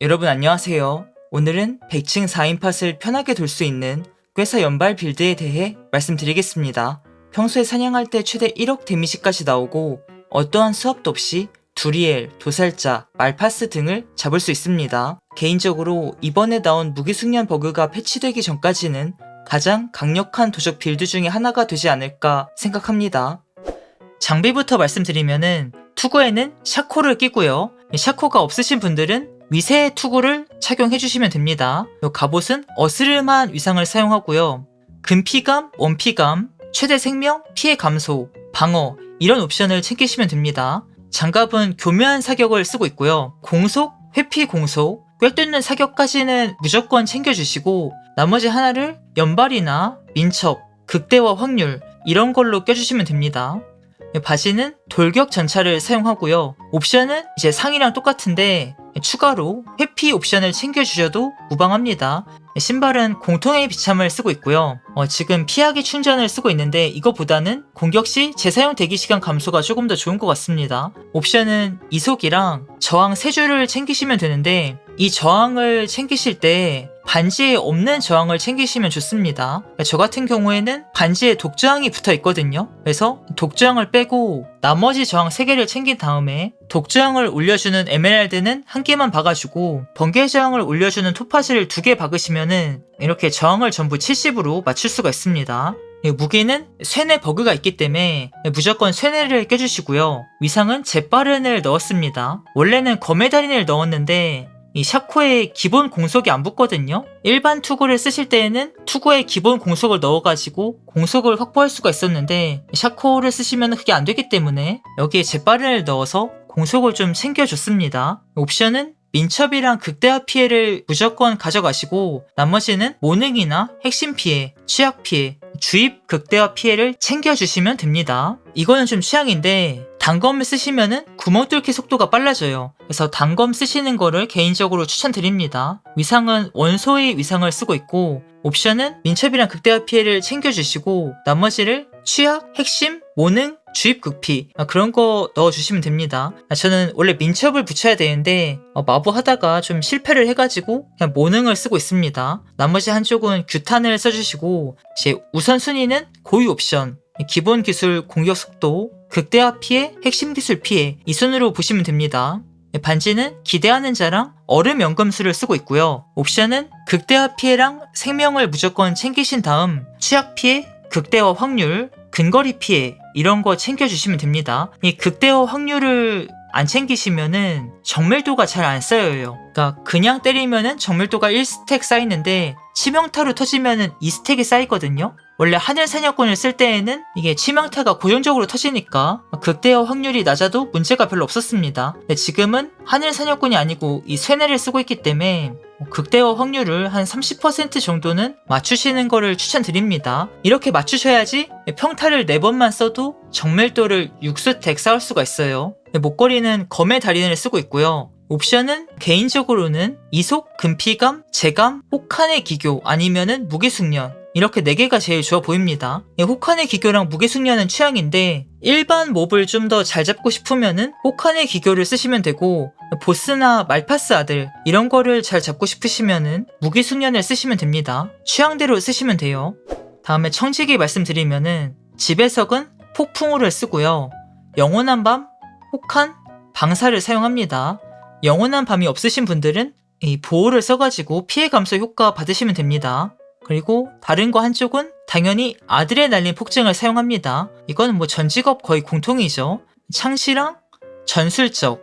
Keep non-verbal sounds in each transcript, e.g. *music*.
여러분 안녕하세요. 오늘은 100층 4인 팟을 편하게 돌 수 있는 꾀사 연발 빌드에 대해 말씀드리겠습니다. 평소에 사냥할 때 최대 1억 데미지까지 나오고 어떠한 수업도 없이 두리엘, 도살자, 말파스 등을 잡을 수 있습니다. 개인적으로 이번에 나온 무기숙련 버그가 패치되기 전까지는 가장 강력한 도적 빌드 중에 하나가 되지 않을까 생각합니다. 장비부터 말씀드리면은 투구에는 샤코를 끼고요. 샤코가 없으신 분들은 위세 투구를 착용해 주시면 됩니다. 요 갑옷은 어스름한 위상을 사용하고요. 근피감, 원피감, 최대 생명, 피해 감소, 방어 이런 옵션을 챙기시면 됩니다. 장갑은 교묘한 사격을 쓰고 있고요. 공속, 회피 공속, 꿰뚫는 사격까지는 무조건 챙겨주시고 나머지 하나를 연발이나 민첩, 극대화 확률 이런 걸로 껴주시면 됩니다. 바지는 돌격 전차를 사용하고요. 옵션은 이제 상이랑 똑같은데 추가로 회피 옵션을 챙겨주셔도 무방합니다. 신발은 공통의 비참을 쓰고 있고요. 어, 지금 피하기 충전을 쓰고 있는데 이거보다는 공격 시 재사용 대기 시간 감소가 조금 더 좋은 것 같습니다. 옵션은 이속이랑 저항 3줄을 챙기시면 되는데 이 저항을 챙기실 때 반지에 없는 저항을 챙기시면 좋습니다. 저 같은 경우에는 반지에 독저항이 붙어 있거든요. 그래서 독저항을 빼고 나머지 저항 3개를 챙긴 다음에 독저항을 올려주는 에메랄드는 한 개만 박아주고 번개 저항을 올려주는 토파즈를 두개 박으시면 은 이렇게 저항을 전부 70으로 맞출 수가 있습니다. 예, 무기는 쇠뇌 버그가 있기 때문에 무조건 쇠뇌를 껴주시고요. 위상은 재빠른을 넣었습니다. 원래는 검의 달인을 넣었는데 이 샤코에 기본 공속이 안 붙거든요. 일반 투구를 쓰실 때에는 투구에 기본 공속을 넣어가지고 공속을 확보할 수가 있었는데 샤코를 쓰시면 그게 안 되기 때문에 여기에 재빠른을 넣어서 공속을 좀 챙겨줬습니다. 옵션은 민첩이랑 극대화 피해를 무조건 가져가시고 나머지는 모능이나 핵심 피해, 취약 피해, 주입 극대화 피해를 챙겨주시면 됩니다. 이거는 좀 취향인데 단검을 쓰시면은 구멍 뚫기 속도가 빨라져요. 그래서 단검 쓰시는 거를 개인적으로 추천드립니다. 위상은 원소의 위상을 쓰고 있고 옵션은 민첩이랑 극대화 피해를 챙겨주시고 나머지를 취약, 핵심, 모능, 주입 극피 아, 그런 거 넣어주시면 됩니다. 아, 저는 원래 민첩을 붙여야 되는데 어, 마부 하다가 좀 실패를 해가지고 그냥 모능을 쓰고 있습니다. 나머지 한쪽은 규탄을 써주시고 제 우선순위는 고유 옵션 기본 기술 공격 속도, 극대화 피해, 핵심 기술 피해 이 순으로 보시면 됩니다. 반지는 기대하는 자랑 얼음 연금술을 쓰고 있고요. 옵션은 극대화 피해랑 생명을 무조건 챙기신 다음 취약 피해, 극대화 확률, 근거리 피해 이런 거 챙겨주시면 됩니다. 이 극대화 확률을 안 챙기시면은 정밀도가 잘 안 쌓여요. 그러니까 그냥 때리면은 정밀도가 1스택 쌓이는데 치명타로 터지면은 2스택이 쌓이거든요. 원래 하늘 사냥꾼을 쓸 때에는 이게 치명타가 고정적으로 터지니까 극대화 확률이 낮아도 문제가 별로 없었습니다. 근데 지금은 하늘 사냥꾼이 아니고 이 쇠뇌를 쓰고 있기 때문에 극대화 확률을 한 30% 정도는 맞추시는 거를 추천드립니다. 이렇게 맞추셔야지 평타를 4번만 써도 정밀도를 6스택 쌓을 수가 있어요. 목걸이는 검의 달인을 쓰고 있고요. 옵션은 개인적으로는 이속, 금피감, 재감, 혹한의 기교 아니면은 무게숙련 이렇게 4개가 제일 좋아 보입니다. 혹한의 기교랑 무게숙련은 취향인데 일반 몹을 좀 더 잘 잡고 싶으면은 혹한의 기교를 쓰시면 되고 보스나 말파스 아들 이런 거를 잘 잡고 싶으시면은 무기숙련을 쓰시면 됩니다. 취향대로 쓰시면 돼요. 다음에 청지기 말씀드리면은 집에석은 폭풍우를 쓰고요. 영원한 밤, 혹한, 방사를 사용합니다. 영원한 밤이 없으신 분들은 이 보호를 써가지고 피해 감소 효과 받으시면 됩니다. 그리고 다른 거 한쪽은 당연히 아드레날린 폭증을 사용합니다. 이거는 뭐전 직업 거의 공통이죠. 창시랑 전술적,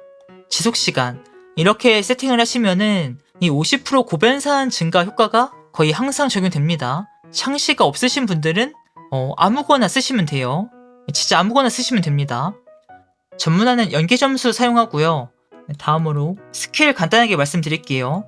지속시간 이렇게 세팅을 하시면은 이 50% 고변산 증가 효과가 거의 항상 적용됩니다. 창시가 없으신 분들은 어, 아무거나 쓰시면 돼요. 진짜 아무거나 쓰시면 됩니다. 전문화는 연계 점수 사용하고요. 다음으로 스킬 간단하게 말씀드릴게요.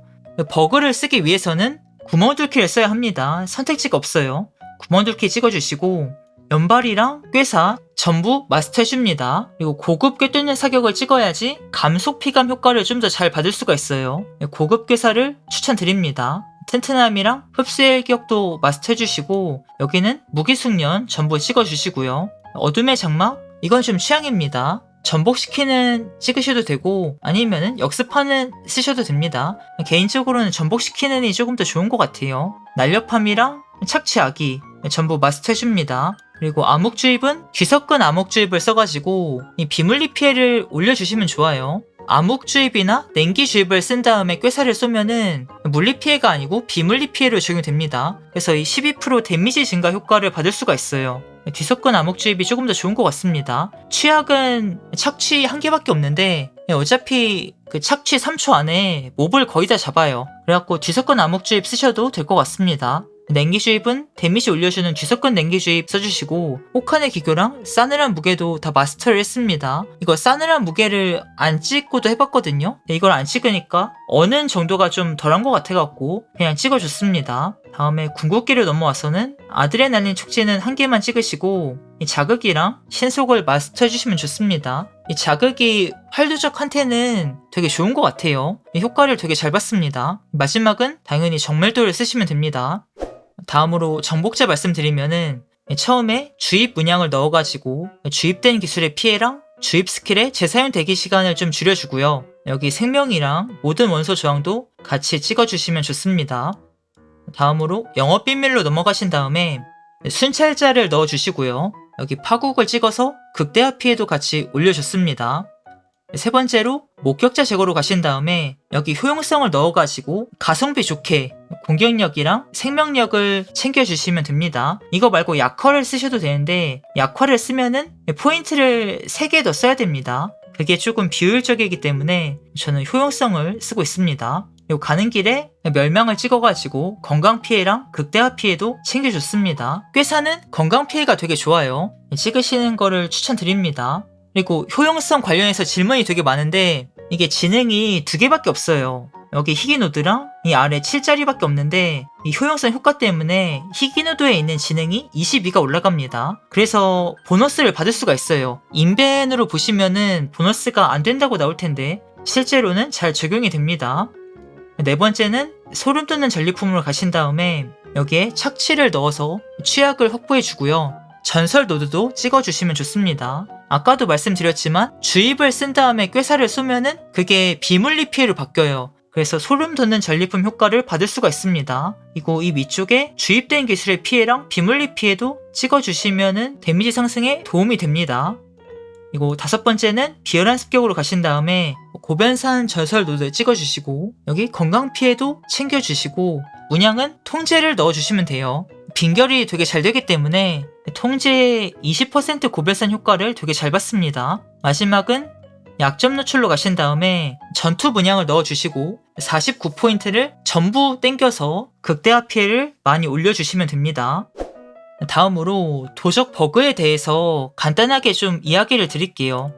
버그를 쓰기 위해서는 구멍 뚫기를 써야 합니다. 선택지가 없어요. 구멍 뚫기 찍어주시고 연발이랑 꾀사 전부 마스터해줍니다. 그리고 고급 꿰뚫는 사격을 찍어야지 감속 피감 효과를 좀 더 잘 받을 수가 있어요. 고급 꾀사를 추천드립니다. 튼튼함이랑 흡수의 격도 마스터해주시고 여기는 무기숙련 전부 찍어주시고요. 어둠의 장막 이건 좀 취향입니다. 전복시키는 찍으셔도 되고 아니면은 역습하는 쓰셔도 됩니다. 개인적으로는 전복시키는이 조금 더 좋은 것 같아요. 날렵함이랑 착취하기 전부 마스터해줍니다. 그리고 암흑주입은 귀석근 암흑주입을 써가지고 이 비물리 피해를 올려주시면 좋아요. 암흑주입이나 냉기주입을 쓴 다음에 꾀사를 쏘면은 물리 피해가 아니고 비물리 피해로 적용됩니다. 그래서 이 12% 데미지 증가 효과를 받을 수가 있어요. 뒤섞은 암흑주입이 조금 더 좋은 것 같습니다. 취약은 착취 한 개밖에 없는데 어차피 그 착취 3초 안에 몹을 거의 다 잡아요. 그래갖고 뒤섞은 암흑주입 쓰셔도 될 것 같습니다. 냉기 주입은 데미지 올려주는 뒤섞은 냉기 주입 써주시고 혹한의 기교랑 싸늘한 무게도 다 마스터를 했습니다. 이거 싸늘한 무게를 안 찍고도 해봤거든요. 이걸 안 찍으니까 어는 정도가 좀 덜한 것 같아갖고 그냥 찍어줬습니다. 다음에 궁극기를 넘어와서는 아드레날린 촉진은 한 개만 찍으시고 이 자극이랑 신속을 마스터해주시면 좋습니다. 이 자극이 활두적한테는 되게 좋은 것 같아요. 이 효과를 되게 잘 봤습니다. 마지막은 당연히 정멸도를 쓰시면 됩니다. 다음으로 정복자 말씀드리면은 처음에 주입 문양을 넣어가지고 주입된 기술의 피해랑 주입 스킬의 재사용 대기 시간을 좀 줄여주고요. 여기 생명이랑 모든 원소 저항도 같이 찍어주시면 좋습니다. 다음으로 영업 비밀로 넘어가신 다음에 순찰자를 넣어주시고요. 여기 파국을 찍어서 극대화 피해도 같이 올려줬습니다. 세 번째로 목격자 제거로 가신 다음에 여기 효용성을 넣어가지고 가성비 좋게 공격력이랑 생명력을 챙겨주시면 됩니다. 이거 말고 약화를 쓰셔도 되는데 약화를 쓰면은 포인트를 3개 더 써야 됩니다. 그게 조금 비효율적이기 때문에 저는 효용성을 쓰고 있습니다. 그리고 가는 길에 멸망을 찍어가지고 건강 피해랑 극대화 피해도 챙겨줬습니다. 꾀사는 건강 피해가 되게 좋아요. 찍으시는 거를 추천드립니다. 그리고 효용성 관련해서 질문이 되게 많은데 이게 지능이 두 개밖에 없어요. 여기 희귀노드랑 이 아래 7자리밖에 없는데 이 효용성 효과 때문에 희귀노드에 있는 지능이 22가 올라갑니다. 그래서 보너스를 받을 수가 있어요. 인벤으로 보시면은 보너스가 안 된다고 나올 텐데 실제로는 잘 적용이 됩니다. 네 번째는 소름 돋는 전리품으로 가신 다음에 여기에 착취를 넣어서 취약을 확보해 주고요. 전설 노드도 찍어주시면 좋습니다. 아까도 말씀드렸지만 주입을 쓴 다음에 꾀사를 쏘면은 그게 비물리 피해로 바뀌어요. 그래서 소름 돋는 전리품 효과를 받을 수가 있습니다. 그리고 이 위쪽에 주입된 기술의 피해랑 비물리 피해도 찍어주시면은 데미지 상승에 도움이 됩니다. 그리고 다섯 번째는 비열한 습격으로 가신 다음에 고변산 전설 노드 찍어주시고 여기 건강 피해도 챙겨주시고 문양은 통제를 넣어주시면 돼요. 빈결이 되게 잘 되기 때문에 통제의 20% 고별산 효과를 되게 잘 받습니다. 마지막은 약점 노출로 가신 다음에 전투 문양을 넣어주시고 49포인트를 전부 땡겨서 극대화 피해를 많이 올려주시면 됩니다. 다음으로 도적 버그에 대해서 간단하게 좀 이야기를 드릴게요.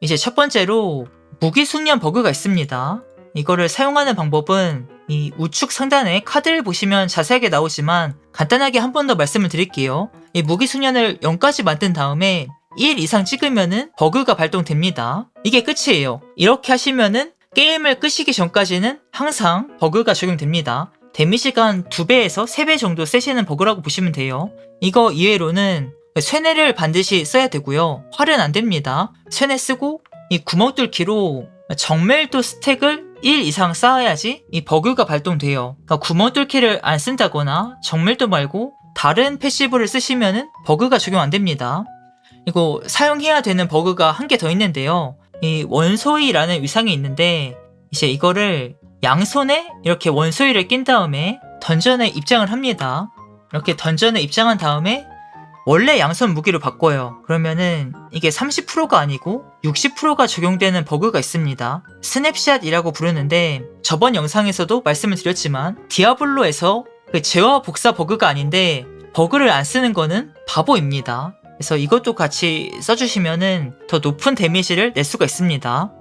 이제 첫 번째로 무기 숙련 버그가 있습니다. 이거를 사용하는 방법은 이 우측 상단에 카드를 보시면 자세하게 나오지만 간단하게 한 번 더 말씀을 드릴게요. 이 무기 숙련을 0까지 만든 다음에 1 이상 찍으면은 버그가 발동됩니다. 이게 끝이에요. 이렇게 하시면은 게임을 끄시기 전까지는 항상 버그가 적용됩니다. 데미지가 한 2배에서 3배 정도 세시는 버그라고 보시면 돼요. 이거 이외로는 쇠뇌를 반드시 써야 되고요. 활은 안 됩니다. 쇠뇌 쓰고 이 구멍 뚫기로 정멸도 스택을 1 이상 쌓아야지 이 버그가 발동돼요. 그러니까 구멍 뚫기를 안 쓴다거나 정멸도 말고 다른 패시브를 쓰시면은 버그가 적용 안 됩니다. 그리고 사용해야 되는 버그가 한 개 더 있는데요. 이 원소이라는 위상이 있는데 이제 이거를 양손에 이렇게 원소이를 낀 다음에 던전에 입장을 합니다. 이렇게 던전에 입장한 다음에 원래 양손 무기로 바꿔요. 그러면은 이게 30%가 아니고 60%가 적용되는 버그가 있습니다. 스냅샷이라고 부르는데 저번 영상에서도 말씀을 드렸지만 디아블로에서 그 재화 복사 버그가 아닌데 버그를 안 쓰는 거는 바보입니다. 그래서 이것도 같이 써주시면은 더 높은 데미지를 낼 수가 있습니다.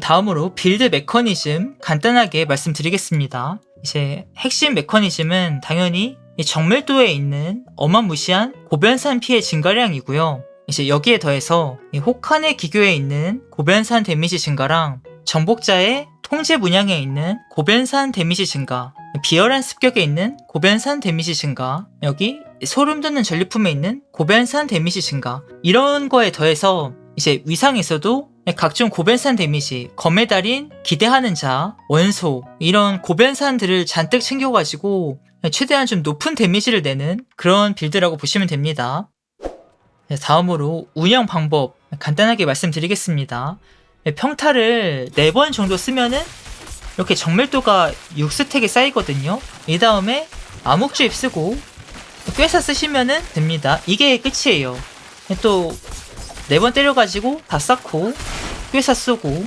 다음으로 빌드 메커니즘 간단하게 말씀드리겠습니다. 이제 핵심 메커니즘은 당연히 이 정밀도에 있는 어마무시한 고변산 피해 증가량이고요. 이제 여기에 더해서 이 혹한의 기교에 있는 고변산 데미지 증가랑 정복자의 통제 문양에 있는 고변산 데미지 증가, 비열한 습격에 있는 고변산 데미지 증가, 여기 소름 돋는 전리품에 있는 고변산 데미지 증가 이런 거에 더해서 이제 위상에서도 각종 고변산 데미지, 검의 달인, 기대하는 자, 원소 이런 고변산들을 잔뜩 챙겨가지고 최대한 좀 높은 데미지를 내는 그런 빌드라고 보시면 됩니다. 네, 다음으로 운영 방법 간단하게 말씀드리겠습니다. 네, 평타를 4번 정도 쓰면은 이렇게 정밀도가 6스택이 쌓이거든요. 이 다음에 암흑주입 쓰고 꿰사 쓰시면은 됩니다. 이게 끝이에요. 또네번 때려가지고 다 쌓고 꿰사 쓰고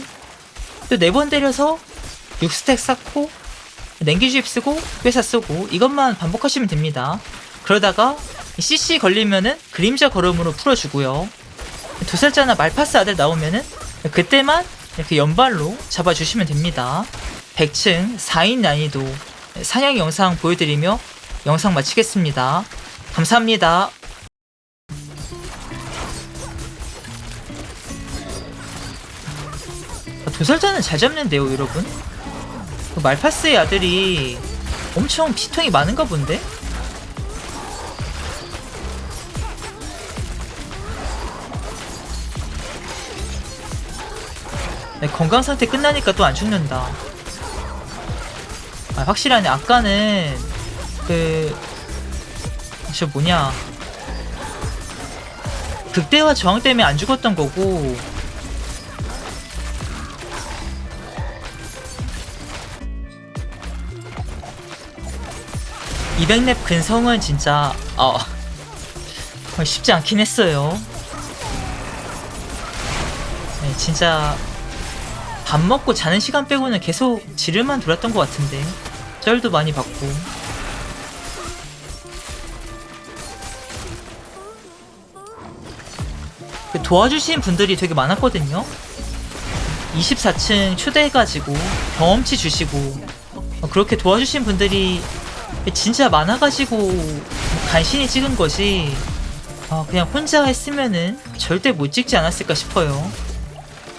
또네번 때려서 6스택 쌓고 냉기주입 쓰고 꿰사 쓰고 이것만 반복하시면 됩니다. 그러다가 CC 걸리면은 그림자 걸음으로 풀어주고요. 도살자나 말파스 아들 나오면은 그때만 이렇게 연발로 잡아주시면 됩니다. 100층 4인 난이도 사냥 영상 보여드리며 영상 마치겠습니다. 감사합니다. 아, 도살자는 잘 잡는데요, 여러분? 그 말파스의 아들이 엄청 피통이 많은가 본데? 네, 건강 상태 끝나니까 또 안 죽는다. 아, 확실하네. 아까는 그, 저 뭐냐. 극대화 저항 때문에 안 죽었던 거고. (200렙) 근성은 진짜 어, 어, 쉽지 않긴 했어요. 네, 진짜 밥 먹고 자는 시간 빼고는 계속 지르만 돌았던 것 같은데 쩔도 많이 받고. 그 도와주신 분들이 되게 많았거든요. 24층 초대해가지고 경험치 주시고 어, 그렇게 도와주신 분들이 진짜 많아가지고 간신히 찍은 것이 아, 그냥 혼자 했으면은 절대 못 찍지 않았을까 싶어요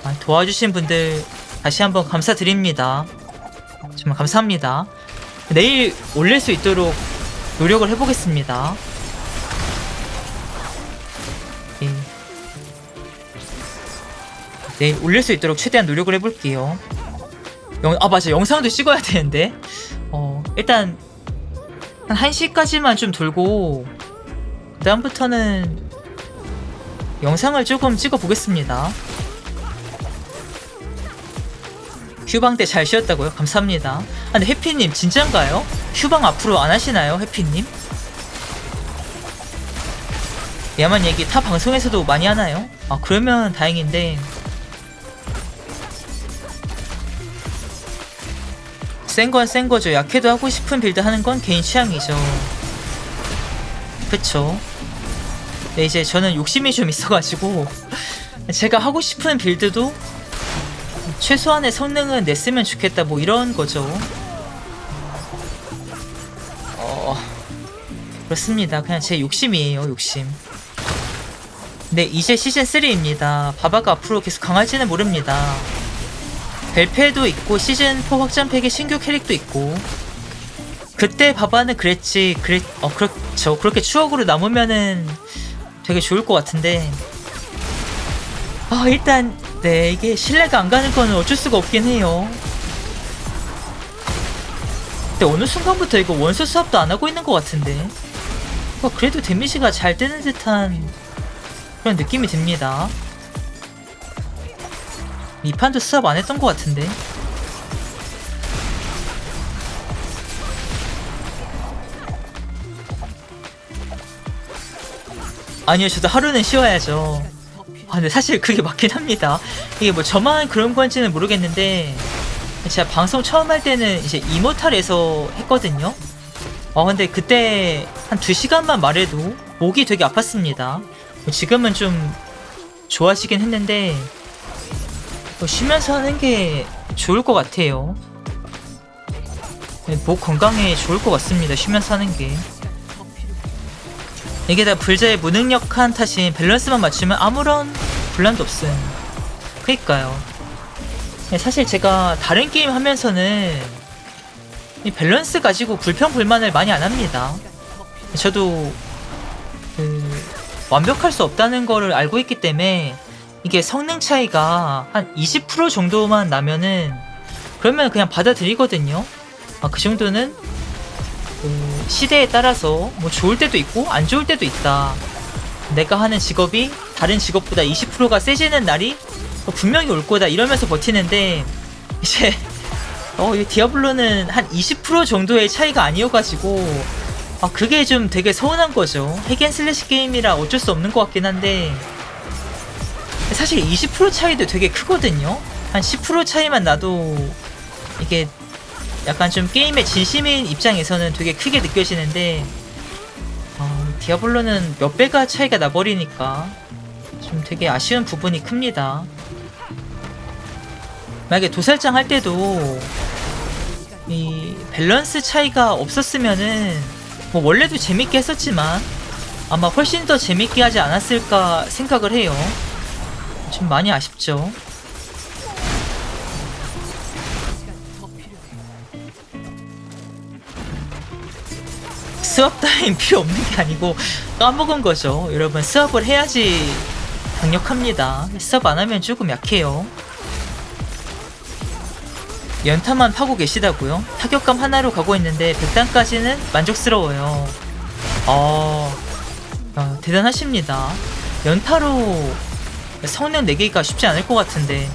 아, 도와주신 분들 다시 한번 감사드립니다. 정말 감사합니다. 내일 올릴 수 있도록 노력을 해보겠습니다. 네. 내일 올릴 수 있도록 최대한 노력을 해볼게요. 영, 아 맞아 영상도 찍어야 되는데 어 일단 한 1시까지만 좀 돌고 그 다음부터는 영상을 조금 찍어 보겠습니다. 휴방 때 잘 쉬었다고요? 감사합니다. 아, 근데 해피님 진짠가요? 휴방 앞으로 안 하시나요, 해피님? 야만 얘기 타 방송에서도 많이 하나요? 아 그러면 다행인데 센 건 센 거죠. 약해도 하고 싶은 빌드 하는 건 개인 취향이죠. 그쵸. 네, 이제 저는 욕심이 좀 있어가지고 *laughs* 제가 하고 싶은 빌드도 최소한의 성능은 냈으면 좋겠다 뭐 이런 거죠. 어 그렇습니다. 그냥 제 욕심이에요 욕심. 네 이제 시즌 3입니다. 바바가 앞으로 계속 강할지는 모릅니다. 벨페도 있고 시즌 4 확장팩에 신규 캐릭도 있고 그때 바바는 그랬지 그랬 어 그렇죠 그렇게 추억으로 남으면은 되게 좋을 것 같은데 아 일단 네, 이게 신뢰가 안 가는 거는 어쩔 수가 없긴 해요. 근데 어느 순간부터 이거 원소 수합도 안 하고 있는 것 같은데. 어, 그래도 데미지가 잘 뜨는 듯한 그런 느낌이 듭니다. 이 판도 수합 안 했던 것 같은데. 아니요, 저도 하루는 쉬어야죠. 아, 근데 사실 그게 맞긴 합니다. 이게 뭐 저만 그런 건지는 모르겠는데 제가 방송 처음 할 때는 이제 이모탈에서 했거든요. 어 근데 그때 한 2시간만 말해도 목이 되게 아팠습니다. 뭐 지금은 좀 좋아지긴 했는데 뭐 쉬면서 하는 게 좋을 것 같아요. 네, 목 건강에 좋을 것 같습니다. 쉬면서 하는 게. 이게 다 불자의 무능력한 탓인 밸런스만 맞추면 아무런 분란도 없음. 그니까요. 네, 사실 제가 다른 게임 하면서는 이 밸런스 가지고 불평불만을 많이 안 합니다. 저도 그 완벽할 수 없다는 거를 알고 있기 때문에 이게 성능 차이가 한 20% 정도만 나면은 그러면 그냥 받아들이거든요. 아, 그 정도는 그 시대에 따라서 뭐 좋을 때도 있고 안 좋을 때도 있다. 내가 하는 직업이 다른 직업보다 20%가 세지는 날이 분명히 올 거다 이러면서 버티는데 이제 *laughs* 어, 이 디아블로는 한 20% 정도의 차이가 아니어가지고 아 그게 좀 되게 서운한 거죠. 핵앤슬래시 게임이라 어쩔 수 없는 것 같긴 한데 사실 20% 차이도 되게 크거든요. 한 10% 차이만 나도 이게 약간 좀 게임의 진심인 입장에서는 되게 크게 느껴지는데 아, 디아블로는 몇 배가 차이가 나버리니까 좀 되게 아쉬운 부분이 큽니다. 만약에 도살장 할 때도 이 밸런스 차이가 없었으면은 뭐 원래도 재밌게 했었지만 아마 훨씬 더 재밌게 하지 않았을까 생각을 해요. 좀 많이 아쉽죠. 수업 따윈 필요 없는 게 아니고 까먹은 거죠. 여러분 수업을 해야지 강력합니다. 수업 안 하면 조금 약해요. 연타만 파고 계시다고요? 타격감 하나로 가고 있는데 100단까지는 만족스러워요. 어, 아, 대단하십니다. 연타로 성능 내기가 쉽지 않을 것 같은데.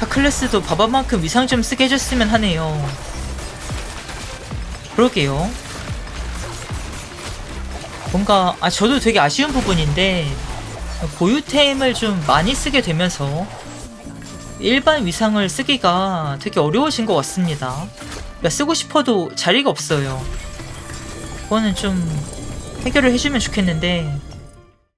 하클레스도 바바만큼 위상 좀 쓰게 해줬으면 하네요. 그러게요. 뭔가, 아, 저도 되게 아쉬운 부분인데, 고유템을 좀 많이 쓰게 되면서, 일반 위상을 쓰기가 되게 어려워진 것 같습니다. 그러니까 쓰고 싶어도 자리가 없어요. 그거는 좀 해결을 해주면 좋겠는데